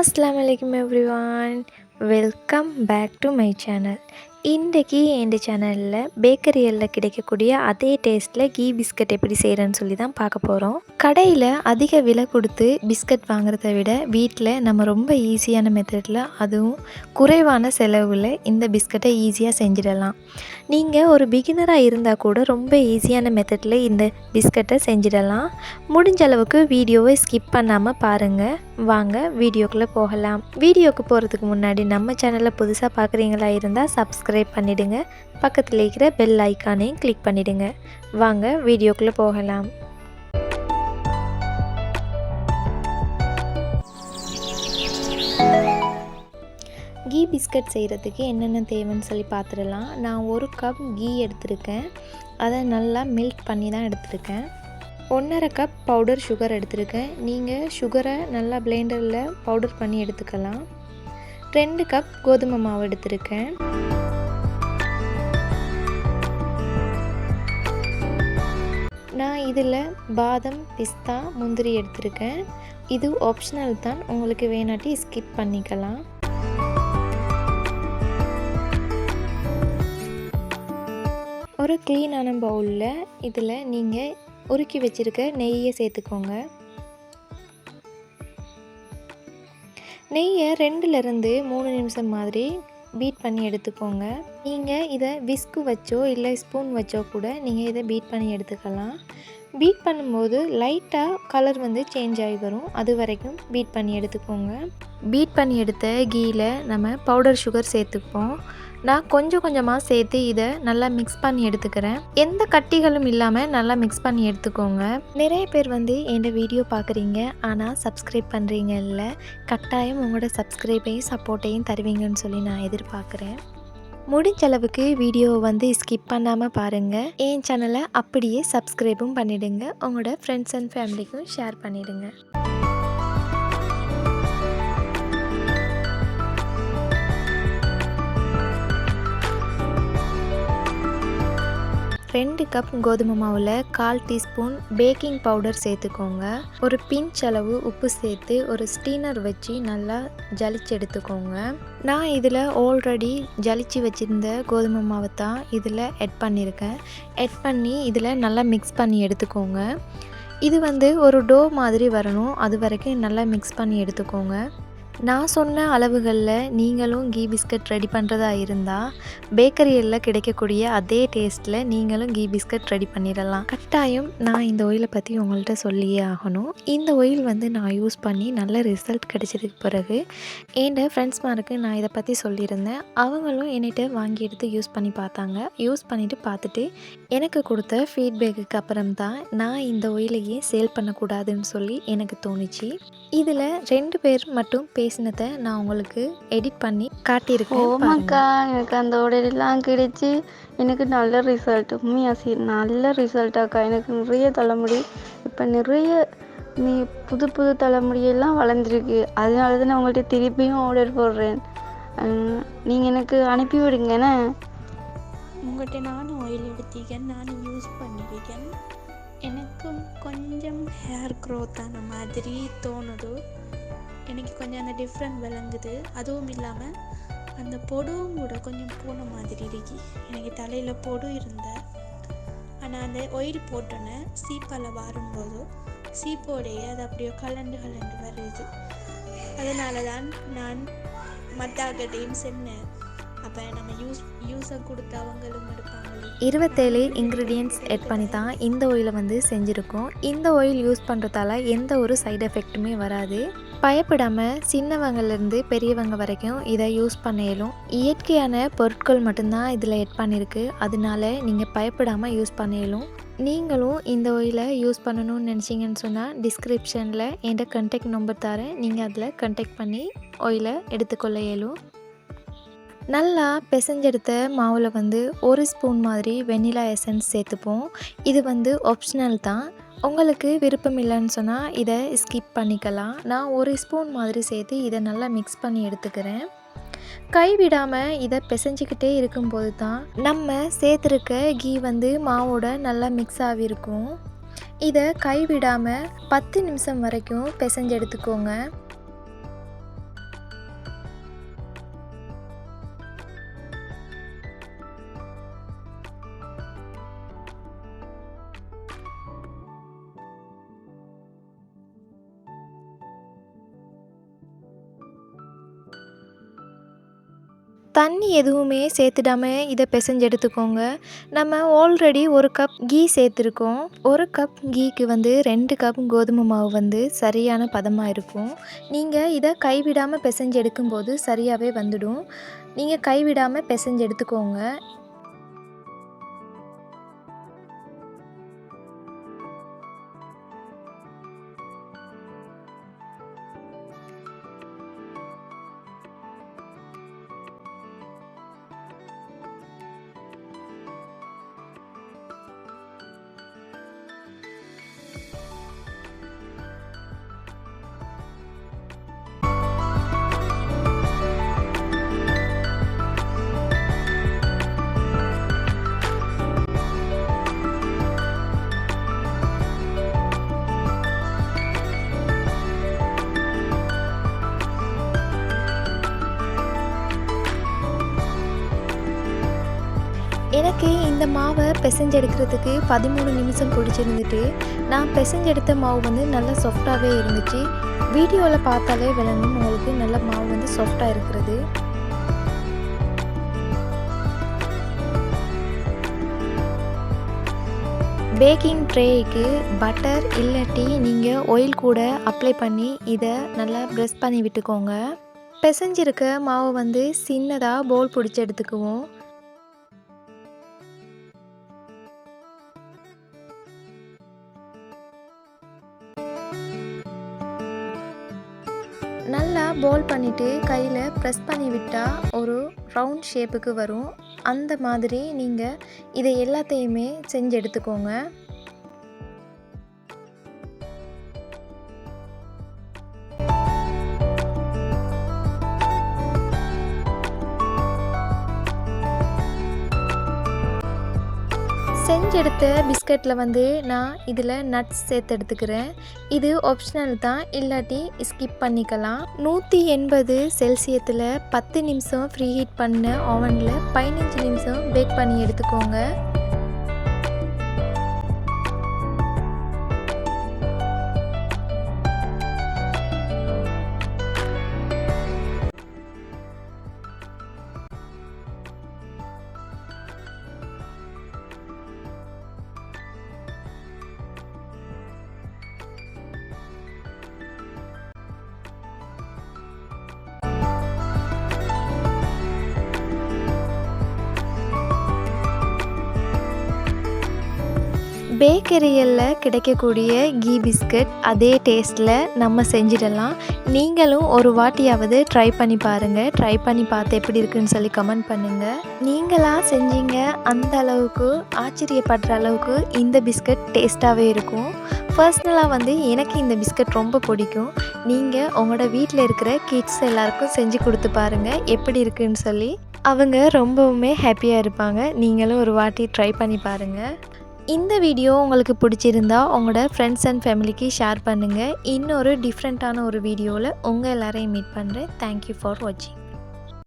Assalamualaikum everyone. Welcome back to my channel. இன்றைக்கி என் சேனலில் பேக்கரியில் கிடைக்கக்கூடிய அதே டேஸ்ட்டில் கீ பிஸ்கட் எப்படி செய்கிறேன்னு சொல்லி தான் பார்க்க போகிறோம் கடையில் அதிக விலை கொடுத்து பிஸ்கட் வாங்குறத விட வீட்டில் நம்ம ரொம்ப ஈஸியான மெத்தடில் அதுவும் குறைவான செலவில் இந்த பிஸ்கட்டை ஈஸியாக செஞ்சிடலாம். நீங்கள் ஒரு பிகினராக இருந்தால் கூட ரொம்ப ஈஸியான மெத்தடில் இந்த பிஸ்கட்டை செஞ்சிடலாம். முடிஞ்ச அளவுக்கு வீடியோவை ஸ்கிப் பண்ணாமல் பாருங்கள் வாங்க வீடியோக்குள்ளே போகலாம். வீடியோக்கு போகிறதுக்கு முன்னாடி நம்ம சேனலை புதுசாக பார்க்குறீங்களா இருந்தால் சப்ஸ்கிரைப் பண்ணிவிடுங்க பக்கத்தில் இருக்கிற பெல் ஐக்கானையும் கிளிக் பண்ணிவிடுங்க வாங்க வீடியோக்குள்ளே போகலாம். கீ பிஸ்கட் செய்கிறதுக்கு என்னென்ன தேவைன்னு சொல்லி பார்த்துடலாம் நான் ஒரு கப் கீ எடுத்திருக்கேன். அதை நல்லா மில்க் பண்ணி தான் எடுத்திருக்கேன். ஒன்றரை கப் பவுடர் சுகர் எடுத்திருக்கேன். நீங்கள் சுகரை நல்லா பிளெண்டரில் பவுடர் பண்ணி எடுத்துக்கலாம். ரெண்டு கப் கோதுமை மாவு எடுத்திருக்கேன். இதில் பாதம் பிஸ்தா முந்திரி எடுத்திருக்கேன். இது ஆப்ஷனல் தான். உங்களுக்கு வேணாட்டி ஸ்கிப் பண்ணிக்கலாம். ஒரு க்ளீனான பவுலில் இதில் நீங்கள் உருக்கி வச்சுருக்க நெய்யை சேர்த்துக்கோங்க. நெய்யை ரெண்டுலேருந்து மூணு நிமிஷம் மாதிரி பீட் பண்ணி எடுத்துக்கோங்க. நீங்கள் இதை விஸ்கு வச்சோ இல்லை ஸ்பூன் வச்சோ கூட நீங்கள் இதை பீட் பண்ணி எடுத்துக்கலாம். பீட் பண்ணும்போது லைட்டாக கலர் வந்து சேஞ்ச் ஆகி வரும். அது வரைக்கும் பீட் பண்ணி எடுத்துக்கோங்க. பீட் பண்ணி எடுத்த கீயில் நம்ம பவுடர் சுகர் சேர்த்துப்போம். நான் கொஞ்சம் கொஞ்சமாக சேர்த்து இதை நல்லா மிக்ஸ் பண்ணி எடுத்துக்கிறேன். எந்த கட்டிகளும் இல்லாமல் நல்லா மிக்ஸ் பண்ணி எடுத்துக்கோங்க. நிறைய பேர் வந்து என் வீடியோ பார்க்குறீங்க ஆனால் சப்ஸ்கிரைப் பண்ணுறீங்க இல்லை கட்டாயம் உங்களோட சப்ஸ்கிரைபையும் சப்போர்ட்டையும் தருவீங்கன்னு சொல்லி நான் எதிர்பார்க்குறேன். முடிஞ்ச அளவுக்கு வீடியோவை வந்து ஸ்கிப் பண்ணாமல் பாருங்கள் என் சேனலை அப்படியே சப்ஸ்கிரைபும் பண்ணிவிடுங்க உங்களோட ஃப்ரெண்ட்ஸ் அண்ட் ஃபேமிலிக்கும் ஷேர் பண்ணிவிடுங்க ரெண்டு கப் கோதுமை மாவில் கால் டீஸ்பூன் பேக்கிங் பவுடர் சேர்த்துக்கோங்க. ஒரு பிஞ்ச் அளவு உப்பு சேர்த்து ஒரு ஸ்டீனர் வச்சு நல்லா ஜலிச்சு எடுத்துக்கோங்க. நான் இதில் ஆல்ரெடி ஜலிச்சு வச்சுருந்த கோதுமை மாவை தான் இதில் எட் பண்ணியிருக்கேன் எட் பண்ணி இதில் நல்லா மிக்ஸ் பண்ணி எடுத்துக்கோங்க. இது வந்து ஒரு டோ மாதிரி வரணும். அது வரைக்கும் நல்லா மிக்ஸ் பண்ணி எடுத்துக்கோங்க. நான் சொன்ன அளவுகளில் நீங்களும் கீ பிஸ்கட் ரெடி பண்ணுறதா இருந்தால் பேக்கரியில் கிடைக்கக்கூடிய அதே டேஸ்ட்டில் நீங்களும் கீ பிஸ்கட் ரெடி பண்ணிடலாம். கட்டாயம் நான் இந்த ஒயிலை பற்றி உங்கள்கிட்ட சொல்லியே ஆகணும். இந்த ஒயில் வந்து நான் யூஸ் பண்ணி நல்ல ரிசல்ட் கிடைச்சதுக்கு பிறகு என் ஃப்ரெண்ட்ஸ்மாருக்கு நான் இதை பற்றி சொல்லியிருந்தேன். அவங்களும் என்கிட்ட வாங்கி எடுத்து யூஸ் பண்ணி பார்த்தாங்க. யூஸ் பண்ணிவிட்டு பார்த்துட்டு எனக்கு கொடுத்த ஃபீட்பேக்குக்கு அப்புறம் தான் நான் இந்த ஒயிலையே சேல் பண்ணக்கூடாதுன்னு சொல்லி எனக்கு தோணுச்சு. இதில் ரெண்டு பேர் மட்டும் பேசினதை நான் உங்களுக்கு எடிட் பண்ணி காட்டியிருக்கேன் ஓமாக்கா எனக்கு அந்த உடையெல்லாம் கிடைச்சி. எனக்கு நல்ல ரிசல்ட் உண்மையாசி நல்ல ரிசல்ட்டாக்கா எனக்கு நிறைய தலைமுடி இப்போ நிறைய நீ புது புது தலைமுடியெல்லாம் வளர்ந்துருக்கு. அதனால தான் நான் உங்கள்கிட்ட திருப்பியும் ஆர்டர் போடுறேன். நீங்கள் எனக்கு அனுப்பி விடுங்கண்ணே உங்கள்கிட்ட நானும் ஆயில் எடுத்திக்கேன் நானும் யூஸ் பண்ணியிருக்கேன் எனக்கும் கொஞ்சம் ஹேர் க்ரோத் ஆன மாதிரி தோணுது. எனக்கு கொஞ்சம் அந்த டிஃப்ரெண்ட் விளங்குது. அதுவும் இல்லாமல் அந்த பொடுவும் கூட கொஞ்சம் போன மாதிரி இருக்கு. எனக்கு தலையில் பொடு இருந்த. ஆனால் அந்த ஒயில் போட்டோன்னே சீப்பால் வாரும்போது சீப்போடைய அது அப்படியே கலண்டு கலண்டு வருது. அதனால தான் நான் மத்தாக்கிட்டையும் சொன்னேன். அப்போ நம்ம யூஸ் யூஸை கொடுத்து அவங்களும் எடுப்பாங்களே. இருபத்தேழு இன்க்ரீடியன்ட்ஸ் எட் பண்ணி தான் இந்த ஒயிலை வந்து செஞ்சுருக்கோம். இந்த ஒயில் யூஸ் பண்ணுறதால எந்த ஒரு சைடு எஃபெக்ட்டுமே வராது. பயப்படாமல் சின்னவங்கலேருந்து பெரியவங்க வரைக்கும் இதை யூஸ் பண்ண இயலும் இயற்கையான பொருட்கள் மட்டும்தான் இதில் எட் பண்ணியிருக்கு அதனால நீங்கள் பயப்படாமல் யூஸ் பண்ண இயலும் நீங்களும் இந்த ஒயிலை யூஸ் பண்ணணும்னு நினச்சிங்கன்னு சொன்னால் டிஸ்கிரிப்ஷனில் என்கிட்ட கண்டெக்ட் நம்பர் தரேன். நீங்கள் அதில் கண்டெக்ட் பண்ணி ஒயிலை எடுத்துக்கொள்ள இயலும். நல்லா பிசைஞ்செடுத்த மாவில் வந்து ஒரு ஸ்பூன் மாதிரி வெண்ணிலா எசன்ஸ் சேர்த்துப்போம். இது வந்து ஆப்ஷனல் தான். உங்களுக்கு விருப்பம் இல்லைன்னு சொன்னால் இதை ஸ்கிப் பண்ணிக்கலாம். நான் ஒரு ஸ்பூன் மாதிரி சேர்த்து இதை நல்லா மிக்ஸ் பண்ணி எடுத்துக்கிறேன். கைவிடாமல் இதை பிசைஞ்சிக்கிட்டே இருக்கும்போது தான் நம்ம சேர்த்துருக்க கீ வந்து மாவோட நல்லா மிக்ஸ் ஆகிருக்கும் இதை கைவிடாமல் பத்து நிமிஷம் வரைக்கும் பிசைஞ்சு எடுத்துக்கோங்க. தண்ணி எதுவுமே சேர்த்துடாம இதை பிசைஞ்சு எடுத்துக்கோங்க நம்ம ஆல்ரெடி ஒரு கப் கீ சேர்த்துருக்கோம். ஒரு கப் கீக்கு வந்து ரெண்டு கப் கோதுமை மாவு வந்து சரியான பதமாக இருக்கும். நீங்கள் இதை கைவிடாமல் பிசைஞ்சு எடுக்கும்போது சரியாகவே வந்துடும். நீங்கள் கைவிடாமல் பிசைஞ்சு எடுத்துக்கோங்க எனக்கு இந்த மாவை பிசைஞ்செடுக்கிறதுக்கு பதிமூணு நிமிஷம் பிடிச்சிருந்துட்டு நான் பிசைஞ்செடுத்த மாவு வந்து நல்லா சாஃப்டாகவே இருந்துச்சு. வீடியோவில் பார்த்தாலே விளங்கும். உங்களுக்கு நல்ல மாவு வந்து சாஃப்டாக இருக்கிறது. பேக்கிங் ட்ரேக்கு பட்டர் இல்லாட்டி நீங்கள் ஆயில் கூட அப்ளை பண்ணி இதை நல்லா ப்ரெஸ் பண்ணி விட்டுக்கோங்க. பிசைஞ்சிருக்க மாவு வந்து சின்னதாக போல் பிடிச்சி எடுத்துக்குவோம். நல்லா போல் பண்ணிவிட்டு கையில் ப்ரெஸ் பண்ணி விட்டால் ஒரு ரவுண்ட் ஷேப்புக்கு வரும். அந்த மாதிரி நீங்கள் இதை எல்லாத்தையுமே செஞ்சு எடுத்துக்கோங்க. செஞ்செடுத்த பிஸ்கட்டில் வந்து நான் இதில் நட்ஸ் சேர்த்து எடுத்துக்கிறேன் இது ஆப்ஷனல் தான். இல்லாட்டி ஸ்கிப் பண்ணிக்கலாம். நூற்றி எண்பது செல்சியத்தில் பத்து நிமிஷம் ஃப்ரீ ஹீட் பண்ண ஓவனில் பதினஞ்சு நிமிஷம் பேக் பண்ணி எடுத்துக்கோங்க. பேக்கரியில் கிடைக்கக்கூடிய கீ பிஸ்கட் அதே டேஸ்ட்டில் நம்ம செஞ்சிடலாம். நீங்களும் ஒரு வாட்டியாவது ட்ரை பண்ணி பாருங்கள் ட்ரை பண்ணி பார்த்து எப்படி இருக்குன்னு சொல்லி கமெண்ட் பண்ணுங்கள் நீங்களாக செஞ்சீங்க அந்த அளவுக்கு ஆச்சரியப்படுற அளவுக்கு இந்த பிஸ்கட் டேஸ்ட்டாகவே இருக்கும். பர்சனலாக வந்து எனக்கு இந்த பிஸ்கட் ரொம்ப பிடிக்கும். நீங்கள் உங்களோட வீட்டில் இருக்கிற கிட்ஸ் எல்லாருக்கும் செஞ்சு கொடுத்து பாருங்கள் எப்படி இருக்குன்னு சொல்லி. அவங்க ரொம்பவுமே ஹாப்பியாக இருப்பாங்க. நீங்களும் ஒரு வாட்டி ட்ரை பண்ணி பாருங்கள் இந்த வீடியோ உங்களுக்கு பிடிச்சிருந்தா உங்களோட ஃப்ரெண்ட்ஸ் அண்ட் ஃபேமிலிக்கு ஷேர் பண்ணுங்கள் இன்னொரு டிஃப்ரெண்ட்டான ஒரு வீடியோவில் உங்கள் எல்லாரையும் மீட் பண்ணுறேன் தேங்க்யூ ஃபார் வாட்சிங்